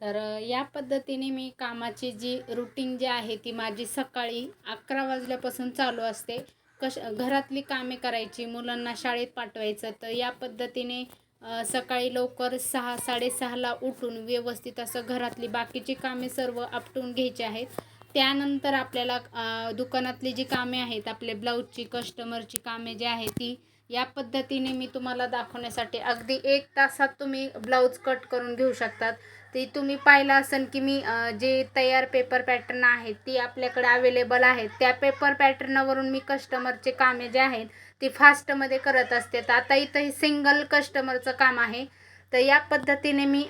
तर या पद्धतीने मी कामाची जी रुटीन जी आहे ती माझी सकाळी अकरा वाजल्यापासून चालू असते. कश घरातली कामे करायची मुलांना शाळेत पाठवायचं तर या पद्धतीने सकाळी लवकर सहा साडेसहाला उठून व्यवस्थित असं घरातली बाकीची कामे सर्व आपटून घ्यायची आहेत. त्यानंतर आपल्याला दुकानातली जी कामे आहेत आपले ब्लाऊजची कस्टमरची कामे जी आहे ती या पद्धतीने मी तुम्हाला दाखवण्यासाठी अगदी एक तासात तुम्ही ब्लाऊज कट करून घेऊ शकतात. ते तुम्ही पाहिलं असेल की मी जे तयार पेपर पॅटर्न आहेत ती आपल्याकडे अवेलेबल आहेत. त्या पेपर पॅटर्नवरून मी कस्टमरचे कामे जे आहेत ती फास्टमध्ये करत असते. तर आता इथं हे सिंगल कस्टमरचं काम आहे. तर या पद्धतीने मी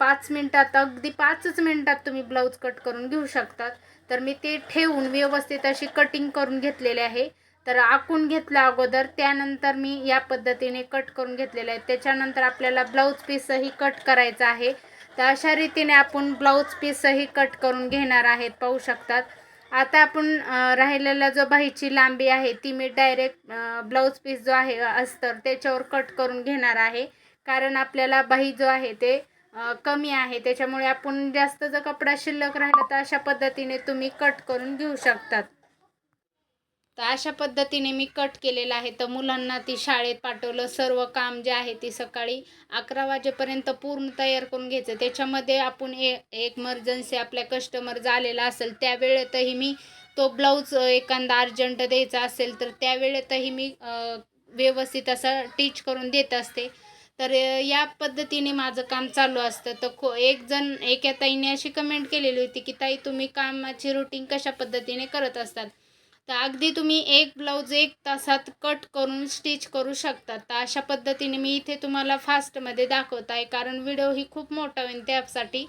पाच मिनटात अगदी पाचच मिनटात तुम्ही ब्लाऊज कट करून घेऊ शकतात. तर मी ते ठेवून व्यवस्थित अशी कटिंग करून घेतलेले आहे. तर आखून घेतल्या अगोदर त्यानंतर मी या पद्धतीने कट करून घेतलेलं आहे. त्याच्यानंतर आपल्याला ब्लाऊज पीसही कट करायचं आहे. तर अशा रीतीने आपण ब्लाऊज पीसही कट करून घेणार आहेत पाहू शकतात. आता आपण राहिलेला जो बाहीची लांबी आहे ती मी डायरेक्ट ब्लाऊज पीस जो आहे अस्तर त्याच्यावर कट करून घेणार आहे. कारण आपल्याला बाही जो आहे ते कमी आहे. त्याच्यामुळे आपण जास्त जर कपडा शिल्लक राहिला तर अशा पद्धतीने तुम्ही कट करून घेऊ शकतात. तर अशा पद्धतीने मी कट केलेलं आहे. तर मुलांना ती शाळेत पाठवलं. सर्व काम जे आहे ती सकाळी अकरा वाजेपर्यंत पूर्ण तयार करून घ्यायचं. त्याच्यामध्ये आपण ए एक मर्जन्सी आपल्या कस्टमर झालेला असेल त्यावेळेतही मी तो ब्लाऊज एखादा अर्जंट द्यायचा असेल तर त्यावेळेतही मी व्यवस्थित असं टीच करून देत असते. तर या पद्धतीने माझं काम चालू असतं. तर खो एक जण एका ताईने अशी कमेंट केलेली होती की ताई तुम्ही कामाची रुटीन कशा पद्धतीने करत असतात? तर अगदी तुम्ही एक ब्लाऊज एक तासात कट करून स्टिच करू शकता. तर अशा पद्धतीने मी इथे तुम्हाला फास्टमध्ये दाखवत आहे कारण व्हिडिओ ही खूप मोठा होईल त्यासाठी.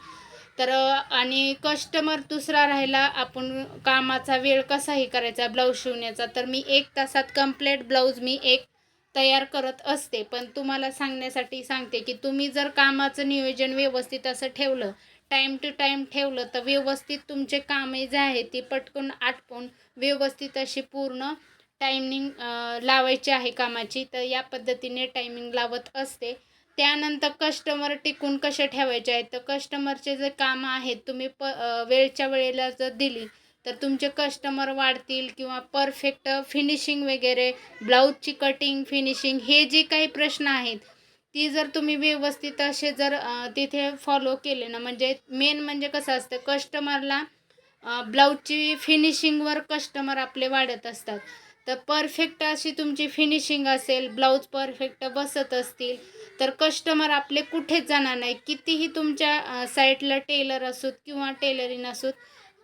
तर आणि कस्टमर दुसरा राहिला आपण कामाचा वेळ कसाही करायचा ब्लाऊज शिवण्याचा तर मी एक तासात कंप्लेट ब्लाऊज मी एक तयार करत असते. पण तुम्हाला सांगण्यासाठी सांगते की तुम्ही जर कामाचं नियोजन व्यवस्थित असं ठेवलं टाईम टू टाईम ठेवलं तर व्यवस्थित तुमचे कामे जे आहे ती पटकन आटपून व्यवस्थित अशी पूर्ण टायमिंग लावायची आहे कामाची. तर या पद्धतीने टायमिंग लावत असते. त्यानंतर कस्टमर टिकून कसे ठेवायचे आहेत? तर कस्टमरचे जे कामं आहेत तुम्ही प वेळच्या वेळेला जर दिली तर तुमचे कस्टमर वाढतील किंवा परफेक्ट फिनिशिंग वगैरे ब्लाऊजची कटिंग फिनिशिंग हे जे काही प्रश्न आहेत ती जर तुम्ही व्यवस्थित असे जर तिथे फॉलो केले ना म्हणजे मेन म्हणजे कसं असतं कस्टमरला ब्लाऊजची फिनिशिंगवर कस्टमर आपले वाढत असतात. तर परफेक्ट अशी तुमची फिनिशिंग असेल ब्लाऊज परफेक्ट बसत असतील तर कस्टमर आपले कुठेच जाणार नाही. कितीही तुमच्या साईटला टेलर असोत किंवा टेलरिंग असोत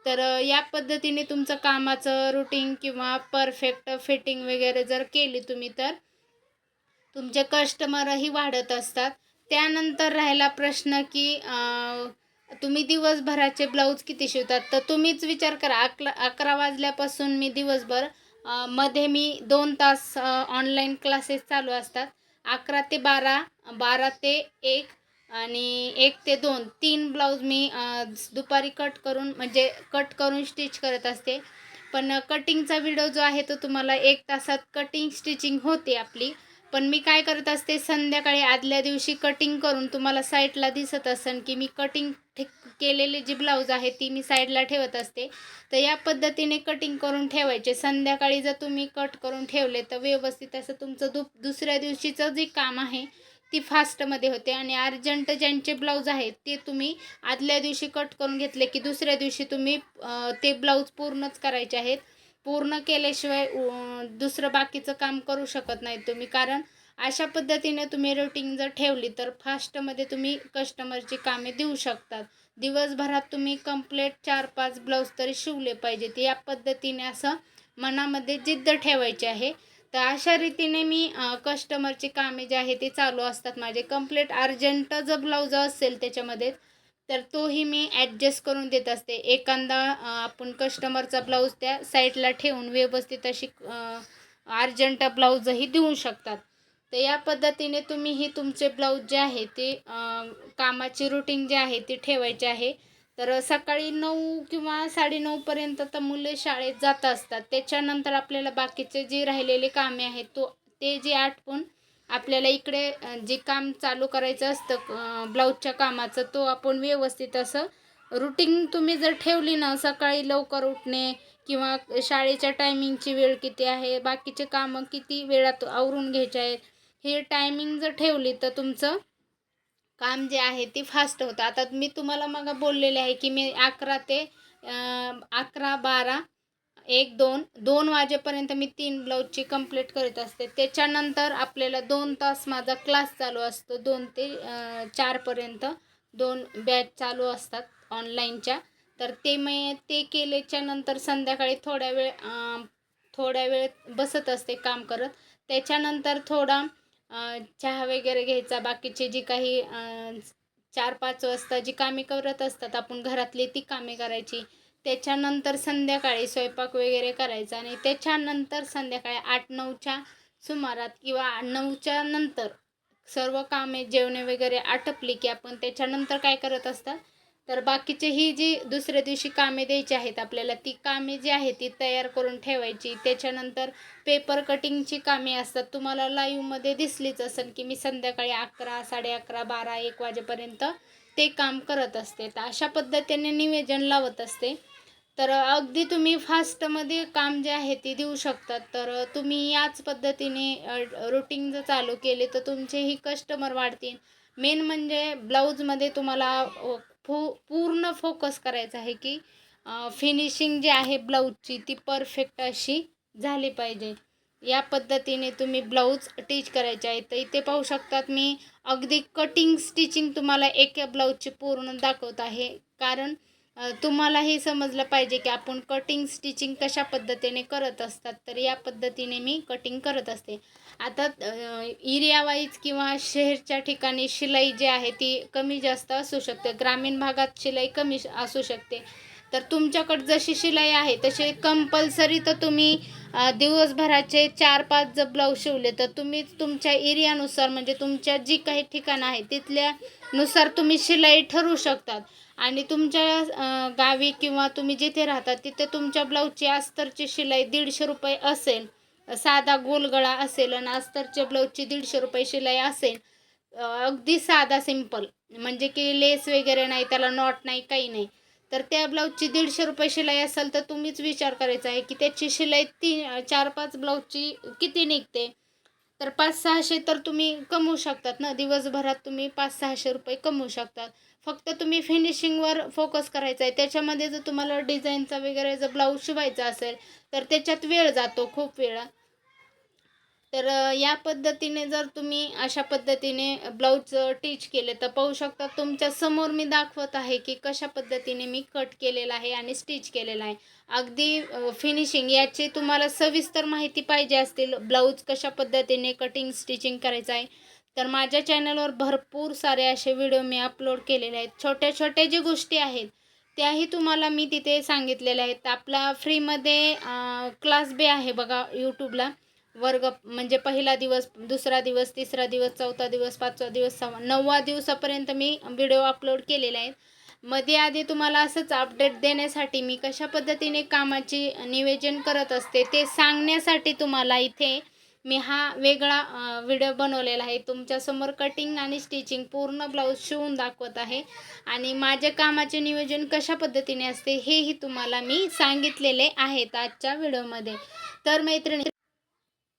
तर या पद्धतीने तुमचं कामाचं रुटीन किंवा परफेक्ट फिटिंग वगैरे जर केली तुम्ही तर तुमचे कस्टमरही वाढत असतात. त्यानंतर राहिला प्रश्न की तुम्ही दिवसभराचे ब्लाऊज किती शिवतात? तर तुम्हीच विचार करा. अकरा अकरा वाजल्यापासून मी दिवसभरमध्ये मी दोन तास ऑनलाईन क्लासेस चालू असतात. अकरा ते बारा बारा ते एक आणि एक ते दोन. तीन ब्लाऊज मी दुपारी कट करून म्हणजे कट करून स्टिच करत असते. पण कटिंगचा व्हिडिओ जो आहे तो तुम्हाला एक तासात कटिंग स्टिचिंग होते आपली. पण मी काय करत असते संध्याकाळी आदल्या दिवशी कटिंग करून तुम्हाला साईडला दिसत असेल की मी कटिंग ठे केलेली जी ब्लाऊज आहे ती मी साईडला ठेवत असते. तर या पद्धतीने कटिंग करून ठेवायचे. संध्याकाळी जर तुम्ही कट करून ठेवले तर व्यवस्थित असं तुमचं दु दुसऱ्या दिवशीचं जे काम आहे ती फास्टमध्ये होते आणि अर्जंट ज्यांचे ब्लाऊज आहेत ते तुम्ही आदल्या दिवशी कट करून घेतले की दुसऱ्या दिवशी तुम्ही ते ब्लाऊज पूर्णच करायचे आहेत. पूर्ण केल्याशिवाय दुसरं बाकीचं काम करू शकत नाही तुम्ही. कारण अशा पद्धतीने तुम्ही रुटीन जर ठेवली तर फास्टमध्ये तुम्ही कस्टमरची कामे देऊ शकतात. दिवसभरात तुम्ही कंप्लेट चार पाच ब्लाऊज तरी शिवले पाहिजेत. या पद्धतीने असं मनामध्ये जिद्द ठेवायची आहे. तर अशा रीतीने मी कस्टमरची कामे जे आहे ते चालू असतात. माझे कंप्लेट अर्जंट जर ब्लाऊज असेल त्याच्यामध्ये तर तोही मी ॲडजस्ट करून देत असते. एखादा आपण कस्टमरचा ब्लाऊज त्या साईडला ठेवून व्यवस्थित अशी अर्जंट ब्लाऊजही देऊ शकतात. तर या पद्धतीने तुम्हीही तुमचे ब्लाऊज जे आहे ते कामाची रुटीन जे आहे ते ठेवायचे आहे. तर सकाळी नऊ किंवा साडेनऊपर्यंत तर मुले शाळेत जात असतात. त्याच्यानंतर आपल्याला बाकीचे जे राहिलेले कामे आहेत तो ते जे आटपून आपल्याला इकडे जे काम चालू करायचं असतं ब्लाऊजच्या कामाचं तो आपण व्यवस्थित असं रुटीन तुम्ही जर ठेवली ना सकाळी लवकर उठणे किंवा शाळेच्या टायमिंगची वेळ किती आहे बाकीचे कामं किती वेळात आवरून घ्यायचे आहेत हे टायमिंग जर ठेवली तर तुमचं काम जे आहे ते फास्ट होतं. आता मी तुम्हाला मग बोललेले आहे की मी अकरा ते अकरा बारा एक दोन दोन वाजेपर्यंत मी तीन ब्लाऊजची कंप्लीट करीत असते. त्याच्यानंतर आपल्याला दोन तास माझा क्लास चालू असतो. दोन ते चारपर्यंत दोन बॅच चालू असतात ऑनलाईनच्या. तर ते मी ते केल्याच्यानंतर संध्याकाळी थोड्या वेळ थोड्या वेळ बसत असते काम करत. त्याच्यानंतर थोडा चहा वगैरे घ्यायचा. बाकीचे जी काही चार पाच वाजता जी कामे करत असतात आपण घरातली ती कामे करायची. त्याच्यानंतर संध्याकाळी स्वयंपाक वगैरे करायचा आणि त्याच्यानंतर संध्याकाळी आठ नऊच्या सुमारात किंवा नऊच्या नंतर सर्व कामे जेवणे वगैरे आटपली की आपण त्याच्यानंतर काय करत असतात? तर बाकीचे ही जी दुसऱ्या दिवशी कामे द्यायची आहेत आपल्याला ती कामे जी आहेत ती तयार करून ठेवायची. त्याच्यानंतर पेपर कटिंगची कामे असतात. तुम्हाला लाईव्हमध्ये दिसलीच असेल की मी संध्याकाळी अकरा साडे अकरा बारा एक वाजेपर्यंत ते काम करत असते. तर अशा पद्धतीने निवेदन लावत असते. तर अगदी तुम्ही फास्टमध्ये काम जे आहे ते देऊ शकतात. तर तुम्ही याच पद्धतीने रुटीन जर चालू केले तर तुमचेही कस्टमर वाढतील. मेन म्हणजे ब्लाऊजमध्ये तुम्हाला फो फू पूर्ण फोकस करायचा आहे की फिनिशिंग जी आहे ब्लाऊजची ती परफेक्ट अशी झाली पाहिजे. या पद्धतीने तुम्ही ब्लाऊज टीच करायचे आहे. तर इथे पाहू शकतात मी अगदी कटिंग स्टिचिंग तुम्हाला एका ब्लाऊजची पूर्ण दाखवत आहे. कारण तुम्हाला तुम्हालाही समजलं पाहिजे की आपण कटिंग स्टिचिंग कशा पद्धतीने करत असतात. तर या पद्धतीने मी कटिंग करत असते. आता एरियावाईज किंवा शहरच्या ठिकाणी शिलाई जी आहे ती कमी जास्त असू शकते. ग्रामीण भागात शिलाई कमी असू शकते. तर तुमच्याकडे जशी शिलाई आहे तसे कंपल्सरी तर तुम्ही दिवसभराचे चार पाच जर ब्लाऊज शिवले तर तुम्ही तुमच्या एरियानुसार म्हणजे तुमच्या जी काही ठिकाणं आहे तिथल्यानुसार तुम्ही शिलाई ठरवू शकतात. आणि तुमच्या गावी किंवा तुम्ही जिथे राहता तिथे तुमच्या ब्लाऊजची अस्तरची शिलाई दीडशे रुपये असेल. साधा गोलगळा असेल आणि अस्तरच्या ब्लाऊजची दीडशे रुपये शिलाई असेल. अगदी साधा सिंपल म्हणजे की लेस वगैरे नाही त्याला नॉट नाही काही नाही. तर त्या ब्लाऊजची दीडशे रुपये शिलाई असेल तर तुम्हीच विचार करायचा आहे की त्याची शिलाई तीन चार पाच ब्लाऊजची किती निघते? तर पाच सहाशे तर तुम्ही कमवू शकतात ना? दिवसभरात तुम्ही पाच सहाशे रुपये कमवू शकतात. फक्त तुम्ही फिनिशिंगवर फोकस करायचा आहे. त्याच्यामध्ये जर तुम्हाला डिझाईनचा वगैरे जर ब्लाऊज शिवायचा असेल तर त्याच्यात वेळ जातो खूप वेळा. तर या पद्धतीने जर तुम्ही अशा पद्धतीने ब्लाऊज टीच केले तर पाहू शकता तुमच्यासमोर मी दाखवत आहे की कशा पद्धतीने मी कट केलेला आहे आणि स्टिच केलेला आहे. अगदी फिनिशिंग याची तुम्हाला सविस्तर माहिती पाहिजे असतील ब्लाऊज कशा पद्धतीने कटिंग स्टिचिंग करायचं आहे. तर माझ्या चॅनलवर भरपूर सारे असे व्हिडिओ मी अपलोड केलेले आहेत. छोट्या छोट्या जे गोष्टी आहेत त्याही तुम्हाला मी तिथे सांगितलेल्या आहेत. आपला फ्रीमध्ये क्लास बे आहे बघा यूट्यूबला वर्ग म्हणजे पहिला दिवस दुसरा दिवस तिसरा दिवस चौथा दिवस पाचवा दिवस सहा नववा दिवसापर्यंत मी व्हिडिओ अपलोड केलेले आहेत. मध्ये आधी तुम्हाला असंच अपडेट देण्यासाठी मी कशा पद्धतीने कामाची नियोजन करत असते ते सांगण्यासाठी तुम्हाला इथे मी हा वेगळा व्हिडिओ बनवलेला आहे. तुमच्यासमोर कटिंग आणि स्टिचिंग पूर्ण ब्लाऊज शिवून दाखवत आहे. आणि माझ्या कामाचे नियोजन कशा पद्धतीने असते हेही तुम्हाला मी सांगितलेले आहेत आजच्या व्हिडिओमध्ये तर मैत्रिणी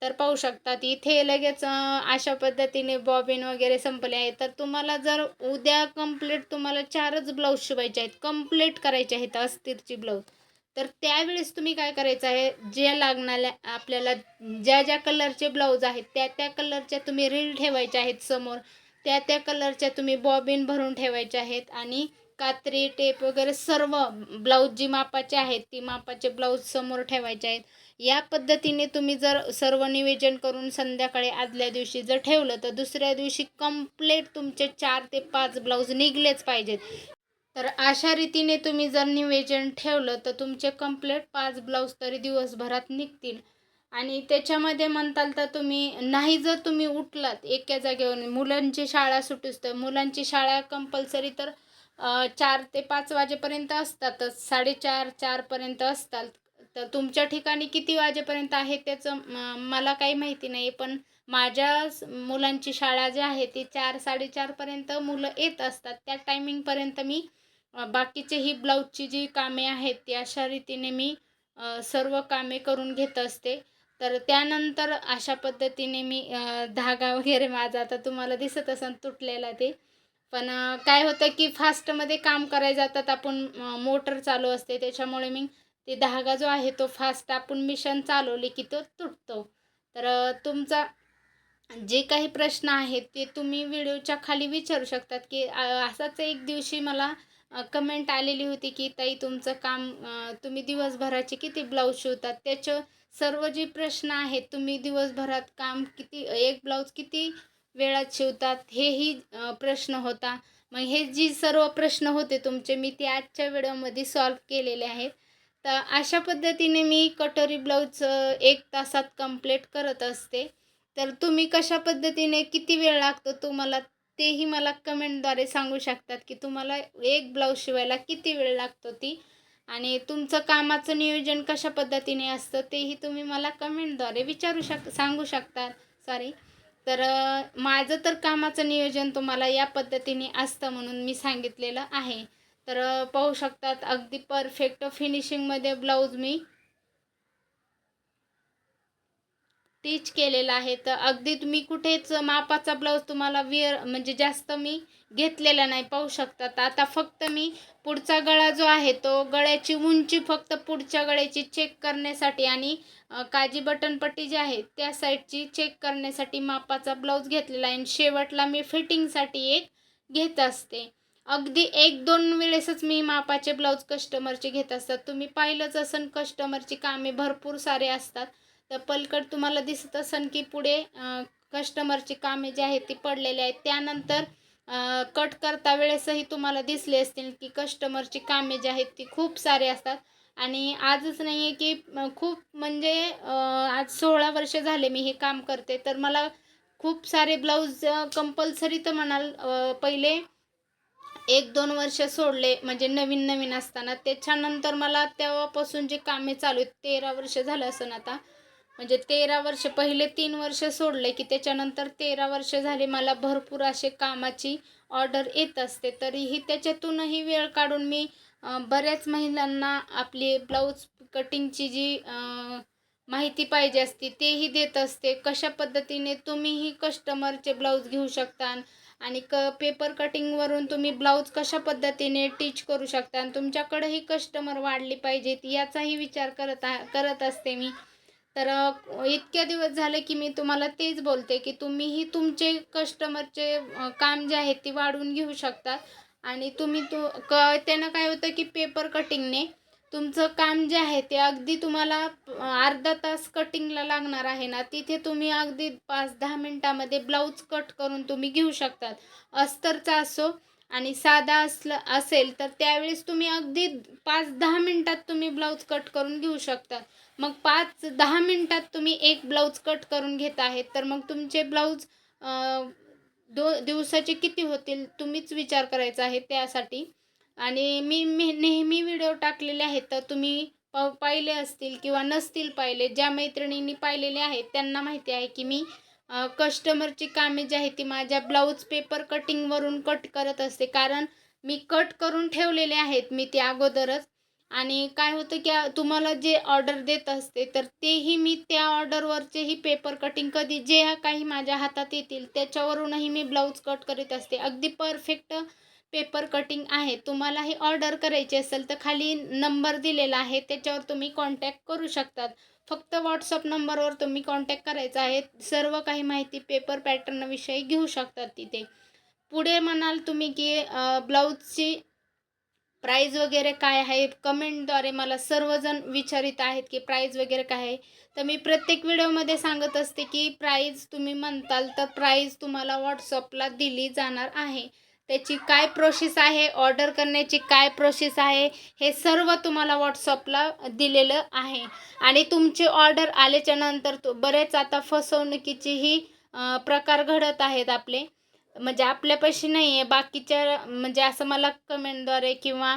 तर पाहू शकतात. इथे लगेच अशा पद्धतीने बॉबिन वगैरे संपले आहे तर तुम्हाला जर उद्या कंप्लीट तुम्हाला चारच ब्लाऊज शिवायचे आहेत. कंप्लीट करायचे आहेत अस्थिरची ब्लाऊज तर त्यावेळेस तुम्ही काय करायचं आहे? जे लागणाऱ्या आपल्याला ज्या ज्या कलरचे ब्लाऊज आहेत त्या त्या कलरच्या तुम्ही रील ठेवायच्या आहेत समोर. त्या त्या कलरच्या तुम्ही बॉबिन भरून ठेवायच्या आहेत. आणि कात्री टेप वगैरे सर्व ब्लाऊज जी मापाचे आहेत ती मापाचे ब्लाऊज समोर ठेवायचे आहेत. या पद्धतीने तुम्ही जर सर्व नियोजन करून संध्याकाळी आदल्या दिवशी जर ठेवलं तर दुसऱ्या दिवशी कंप्लेट तुमचे चार ते पाच ब्लाऊज निघलेच पाहिजेत. तर अशा रीतीने तुम्ही जर नियोजन ठेवलं तर तुमचे कंप्लेट पाच ब्लाऊज तरी दिवसभरात निघतील. आणि त्याच्यामध्ये म्हणताल तर तुम्ही नाही जर तुम्ही उठलात एका जागेवर मुलांची शाळा सुटूस तर मुलांची शाळा कंपल्सरी तर चार ते पाच वाजेपर्यंत असतातच साडेचार चारपर्यंत असतात. तर तुमच्या ठिकाणी किती वाजेपर्यंत आहे त्याचं मला काही माहिती नाही पण माझ्या मुलांची शाळा जी आहे ती चार साडेचारपर्यंत मुलं येत असतात. त्या टायमिंगपर्यंत मी बाकीचे ही ब्लाऊजची जी कामे आहेत ती अशा रीतीने मी सर्व कामे करून घेत असते. तर त्यानंतर अशा पद्धतीने मी धागा वगैरे माझा आता तुम्हाला दिसत असेल तुटलेला ते. पण काय होतं की फास्टमध्ये काम करायला जातात आपण मोटर चालू असते त्याच्यामुळे मी ते धागा जो आहे तो फास्ट आपण मिशन चालवले की तो तुटतो. तर तुमचा जे काही प्रश्न आहेत ते तुम्ही व्हिडिओच्या खाली विचारू शकतात की असाच एक दिवशी मला कमेंट आलेली होती की ताई तुमचं काम तुम्ही दिवसभराचे किती ब्लाऊज शिवतात? त्याचं सर्व जे प्रश्न आहेत तुम्ही दिवसभरात काम किती एक ब्लाऊज किती वेळात शिवतात हेही प्रश्न होता. मग हे जी सर्व प्रश्न होते तुमचे मी ते आजच्या व्हिडिओमध्ये सॉल्व केलेले आहेत. तर अशा पद्धतीने मी कटोरी ब्लाऊज एक तासात कंप्लीट करत असते. तर तुम्ही कशा पद्धतीने किती वेळ लागतो तुम्हाला तेही मला कमेंटद्वारे सांगू शकतात की तुम्हाला एक ब्लाऊज शिवायला किती वेळ लागतो ती आणि तुमचं कामाचं नियोजन कशा पद्धतीने असतं तेही तुम्ही मला कमेंटद्वारे विचारू शक सांगू शकता. सॉरी तर माझं तर कामाचं नियोजन तुम्हाला या पद्धतीने असतं म्हणून मी सांगितलेलं आहे. तर पाहू शकतात. अगदी परफेक्ट फिनिशिंगमध्ये ब्लाऊज मी टीच केलेला आहे. तर अगदी तुम्ही कुठेच मापाचा ब्लाऊज तुम्हाला विअर म्हणजे जास्त मी घेतलेला नाही. पाहू शकतात. आता फक्त मी पुढचा गळा जो आहे तो गळ्याची उंची फक्त पुढच्या गळ्याची चेक करण्यासाठी आणि काजी बटनपट्टी जी आहे त्या साईडची चेक करण्यासाठी मापाचा ब्लाऊज घेतलेला आहे. आणि शेवटला मी फिटिंगसाठी एक घेत असते. अगदी एक दोन वेळेसच मी मापाचे ब्लाऊज कस्टमरचे घेत असतात. तुम्ही पाहिलंच असन कस्टमरची कामे भरपूर सारे असतात. तर पलकड तुम्हाला दिसत असन की पुढे कस्टमरची कामे जी आहेत ती पडलेली आहेत. त्यानंतर कट करता वेळेसही तुम्हाला दिसले असतील की कस्टमरची कामे जी आहेत ती खूप सारे असतात. आणि आजच नाही आहे की खूप म्हणजे आज सोळा वर्ष झाले मी हे काम करते. तर मला खूप सारे ब्लाऊज कंपल्सरी तर म्हणाल पहिले एक दोन वर्ष सोडले म्हणजे नवीन नवीन असताना. त्याच्यानंतर मला तेव्हापासून जे कामे चालू आहेत तेरा वर्ष झालं असं आता. म्हणजे तेरा वर्ष पहिले तीन वर्ष सोडले की त्याच्यानंतर तेरा वर्ष झाले मला भरपूर असे कामाची ऑर्डर येत असते. तरीही त्याच्यातूनही वेळ काढून मी बऱ्याच महिलांना आपली ब्लाऊज कटिंगची जी माहिती पाहिजे असते तेही देत असते. कशा पद्धतीने तुम्हीही कस्टमरचे ब्लाऊज घेऊ शकता? आणि क पेपर कटिंगवरून तुम्ही ब्लाऊज कशा पद्धतीने टीच करू शकता? आणि तुमच्याकडंही कस्टमर वाढली पाहिजेत याचाही विचार करत आ करत असते मी. तर इतक्या दिवस झाले की मी तुम्हाला तेच बोलते की तुम्हीही तुमचे कस्टमरचे काम जे आहे ते वाढवून घेऊ शकता. आणि तुम्ही तु क त्यानं काय होतं की पेपर कटिंगने तुमचं काम जे आहे ते अगदी तुम्हाला अर्धा तास कटिंगला लागणार आहे ना तिथे तुम्ही अगदी पाच दहा मिनटामध्ये ब्लाऊज कट करून तुम्ही घेऊ शकतात. अस्तरचा असो आणि साधा असलं असेल तर त्यावेळेस तुम्ही अगदी पाच दहा मिनटात तुम्ही ब्लाऊज कट करून घेऊ शकता मग पाच दहा मिनटात तुम्ही एक ब्लाऊज कट करून घेत आहेत तर मग तुमचे ब्लाऊज दो दिवसाचे किती होतील तुम्हीच विचार करायचा आहे त्यासाठी. आणि मी मी नेहमी व्हिडिओ टाकलेले आहेत तर तुम्ही प पाहिले असतील किंवा नसतील पाहिले ज्या मैत्रिणींनी पाहिलेले आहेत त्यांना माहिती आहे की मी कस्टमरची कामे जी आहे ती माझ्या ब्लाऊज पेपर कटिंगवरून कट करत असते. कारण मी कट करून ठेवलेले आहेत मी ते अगोदरच. आणि काय होतं की तुम्हाला जे ऑर्डर देत असते तर तेही मी त्या ऑर्डरवरचेही पेपर कटिंग कधी जे काही माझ्या हातात येतील त्याच्यावरूनही मी ब्लाऊज कट करीत असते. अगदी परफेक्ट पेपर कटिंग आहे तुम्हाला ही ऑर्डर करायची असेल तर खाली नंबर दिलेला आहे त्याच्यावर तुम्ही कॉन्टॅक्ट करू शकतात. फक्त व्हॉट्सअप नंबरवर तुम्ही कॉन्टॅक्ट करायचा आहे सर्व काही माहिती पेपर पॅटर्नविषयी घेऊ शकतात तिथे. पुढे म्हणाल तुम्ही की ब्लाऊजची प्राईज वगैरे काय आहे? कमेंटद्वारे मला सर्वजण विचारित आहेत की प्राईज वगैरे काय आहे. तर मी प्रत्येक व्हिडिओमध्ये सांगत असते की प्राईज तुम्ही म्हणताल तर प्राईज तुम्हाला व्हॉट्सअपला दिली जाणार आहे. त्याची काय प्रोसेस आहे? ऑर्डर करण्याची काय प्रोसेस आहे? हे सर्व तुम्हाला व्हॉट्सअपला दिलेलं आहे. आणि तुमची ऑर्डर आल्याच्यानंतर तो बरेच आता फसवणुकीचीही प्रकार घडत आहेत आपले. म्हणजे आपल्यापाशी नाही आहे बाकीच्या म्हणजे असं मला कमेंटद्वारे किंवा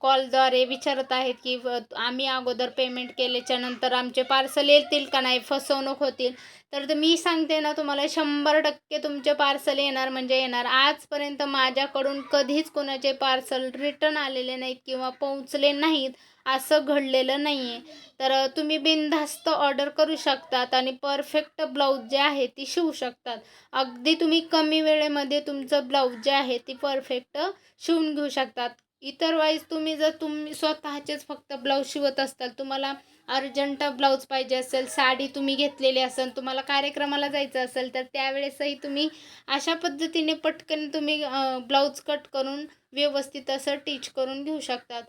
कॉलद्वारे विचारत आहेत की आम्ही अगोदर पेमेंट केल्याच्यानंतर आमचे पार्सल येतील का नाही फसवणूक होतील. तर मी सांगते ना तुम्हाला शंभर टक्के तुमचे पार्सल येणार म्हणजे येणार. आजपर्यंत माझ्याकडून कधीच कोणाचे पार्सल रिटर्न आलेले नाहीत किंवा पोहोचले नाहीत असं घडलेलं नाही आहे तर तुम्ही बिनधास्त ऑर्डर करू शकतात आणि परफेक्ट ब्लाऊज जे आहे ती शिवू शकतात. अगदी तुम्ही कमी वेळेमध्ये तुमचं ब्लाऊज जे आहे ती परफेक्ट शिवून घेऊ शकतात. इतरवाईज तुम्ही जर तुम्ही स्वतःचेच फक्त ब्लाऊज शिवत असताल तुम्हाला अर्जंट ब्लाऊज पाहिजे असेल साडी तुम्ही घेतलेली असेल तुम्हाला कार्यक्रमाला जायचं असेल तर त्यावेळेसही तुम्ही अशा पद्धतीने पटकन तुम्ही ब्लाऊज कट करून व्यवस्थित असं टीच करून घेऊ शकतात.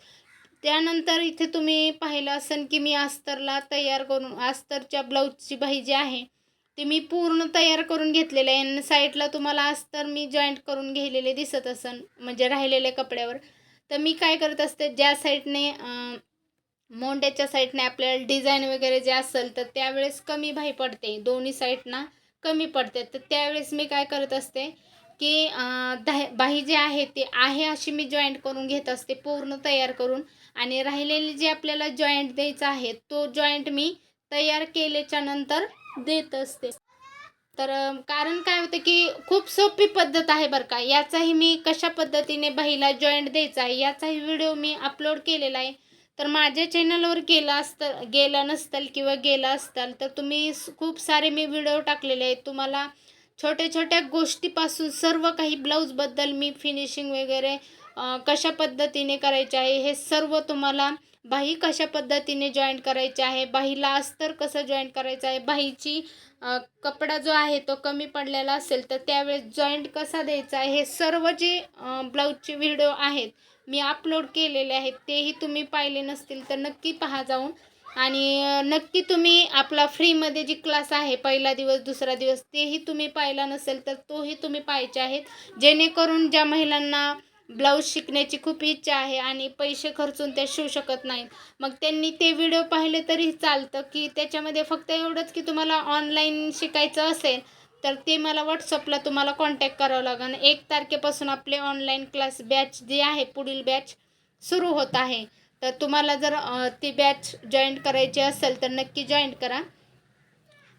त्यानंतर इथे तुम्ही पाहिलं असेल की मी अस्तरला तयार करून अस्तरच्या ब्लाऊजची बाही जी आहे ती मी पूर्ण तयार करून घेतलेलं आहे. आणि साईडला तुम्हाला अस्तर मी जॉईंट करून घेलेले दिसत असन म्हणजे राहिलेल्या कपड्यावर. तर मी काय करत असते ज्या साईडने मोंड्याच्या साईडने आपल्याला डिझाईन वगैरे जे असेल तर त्यावेळेस कमी भाई पडते. दोन्ही साईडना कमी पडते. तर त्यावेळेस मी काय करत असते की बाही जे आहे ते आहे अशी मी जॉईंट करून घेत असते पूर्ण तयार करून. आणि राहिलेली जी आपल्याला जॉईंट द्यायचा आहे तो जॉईंट मी तयार केल्याच्यानंतर देत असते. तर कारण काय होतं की खूप सोपी पद्धत आहे बरं का. याचाही मी कशा पद्धतीने बाईला जॉईंट द्यायचा आहे याचाही व्हिडिओ मी अपलोड केलेला आहे. तर माझ्या चॅनलवर गेला असतं गेला नसताल किंवा गेला असताल तर तुम्ही खूप सारे मी व्हिडिओ टाकलेले आहेत. तुम्हाला छोट्या छोट्या गोष्टीपासून सर्व काही ब्लाऊजबद्दल मी फिनिशिंग वगैरे कशा पद्धतीने करायचे आहे हे सर्व तुम्हाला बाही कशा पद्धतीने जॉईंट करायची आहे? बाहीला अस्तर कसं जॉईंट करायचं आहे? बाहीची कपडा जो आहे तो कमी पडलेला असेल तर त्यावेळेस जॉईंट कसा द्यायचा आहे? हे सर्व जे ब्लाऊजचे व्हिडिओ आहेत मी अपलोड केलेले आहेत तेही तुम्ही पाहिले नसतील तर नक्की पहा जाऊन. आणि नक्की तुम्ही आपला फ्रीमध्ये जी क्लास आहे पहिला दिवस दुसरा दिवस तेही तुम्ही पाहिला नसेल तर तोही तुम्ही पाहायचे आहेत. जेणेकरून ज्या महिलांना ब्लाऊज शिकण्याची खूप इच्छा आहे आणि पैसे खर्चून त्या शिवू शकत नाहीत मग त्यांनी ते व्हिडिओ पाहिले तरी चालतं की त्याच्यामध्ये फक्त एवढंच की तुम्हाला ऑनलाईन शिकायचं असेल तर ते मला व्हॉट्सअपला तुम्हाला कॉन्टॅक्ट करावं लागेल एक तारखेपासून आपले ऑनलाईन क्लास बॅच जे आहे पुढील बॅच सुरू होत आहे. तर तुम्हाला जर ती बॅच जॉईन करायची असेल तर नक्की जॉईन करा.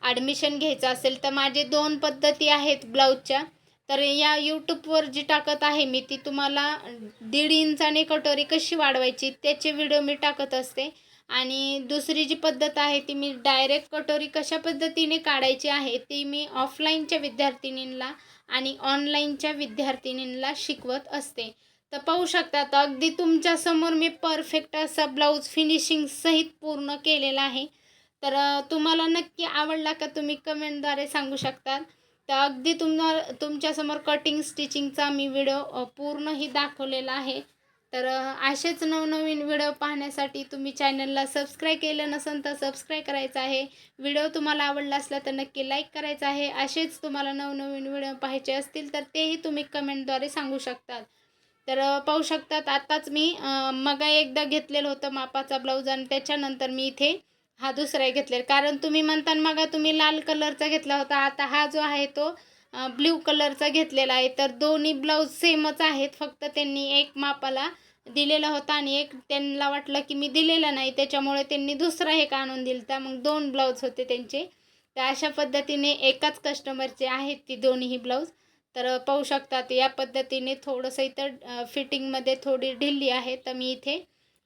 ॲडमिशन घ्यायचं असेल तर माझे दोन पद्धती आहेत ब्लाऊजच्या. तर या यूट्यूबवर जी टाकत आहे मी ती तुम्हाला दीड इंचाने कटोरी कशी वाढवायची त्याचे व्हिडिओ मी टाकत असते. आणि दुसरी जी पद्धत आहे ती मी डायरेक्ट कटोरी कशा पद्धतीने काढायची आहे ती मी ऑफलाईनच्या विद्यार्थिनींना आणि ऑनलाईनच्या विद्यार्थिनींना शिकवत असते. तर पाहू शकतात अगदी तुमच्यासमोर मी परफेक्ट असा ब्लाऊज फिनिशिंग सहित पूर्ण केलेला आहे. तर तुम्हाला नक्की आवडला का तुम्ही कमेंटद्वारे सांगू शकता तर अगदी तुम्हाला तुमच्यासमोर कटिंग स्टिचिंगचा मी व्हिडिओ पूर्णही दाखवलेला आहे. तर असेच नवनवीन व्हिडिओ पाहण्यासाठी तुम्ही चॅनलला सबस्क्राईब केलं नसेल तर सबस्क्राईब करायचं आहे. व्हिडिओ तुम्हाला आवडला असला तर नक्की लाईक करायचा आहे. असेच तुम्हाला नवनवीन व्हिडिओ पाहायचे असतील तर तेही तुम्ही कमेंटद्वारे सांगू शकतात. तर पाहू शकतात आत्ताच मी मगा मग एकदा घेतलेलं होतं मापाचा ब्लाऊज आणि त्याच्यानंतर मी इथे हा दुसरा घेतलेला. कारण तुम्ही म्हणता मग तुम्ही लाल कलरचा घेतला होता. आता हा जो आहे तो ब्ल्यू कलरचा घेतलेला आहे. तर दोन्ही ब्लाऊज सेमच आहेत. फक्त त्यांनी एक मापाला दिलेला होता आणि एक त्यांना वाटलं की मी दिलेला नाही. त्याच्यामुळे त्यांनी दुसरा एक आणून दिलता. मग दोन ब्लाऊज होते त्यांचे. तर अशा पद्धतीने एकाच कस्टमरचे आहेत ती दोन्ही ब्लाऊज. तर पाहू शकतात या पद्धतीने थोडंसं इथं फिटिंगमध्ये थोडी ढिल्ली आहे. तर मी इथे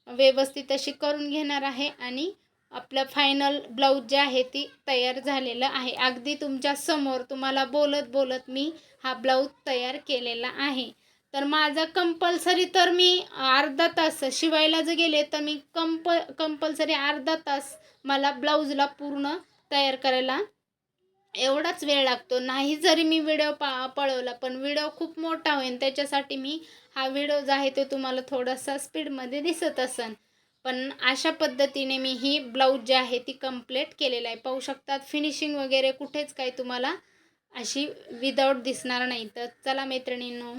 व्यवस्थित अशी करून घेणार आहे आणि आपलं फायनल ब्लाऊज जे आहे ती तयार झालेलं आहे. अगदी तुमच्यासमोर तुम्हाला बोलत बोलत मी हा ब्लाऊज तयार केलेला आहे. तर माझा कंपल्सरी तर मी अर्धा तास शिवायला जर गेले तर मी कंप कंपल्सरी अर्धा तास मला ब्लाऊजला पूर्ण तयार करायला एवढाच वेळ लागतो. नाही जरी मी व्हिडिओ पा पळवला पण व्हिडिओ खूप मोठा होईल त्याच्यासाठी मी हा व्हिडिओ जो आहे तो तुम्हाला थोडासा स्पीडमध्ये दिसत असेन. पण अशा पद्धतीने मी ही ब्लाऊज जी आहे ती कंप्लीट केलेलं आहे. पाहू शकतात फिनिशिंग वगैरे कुठेच काही तुम्हाला अशी विदाऊट दिसणार नाही. तर चला मैत्रिणींनो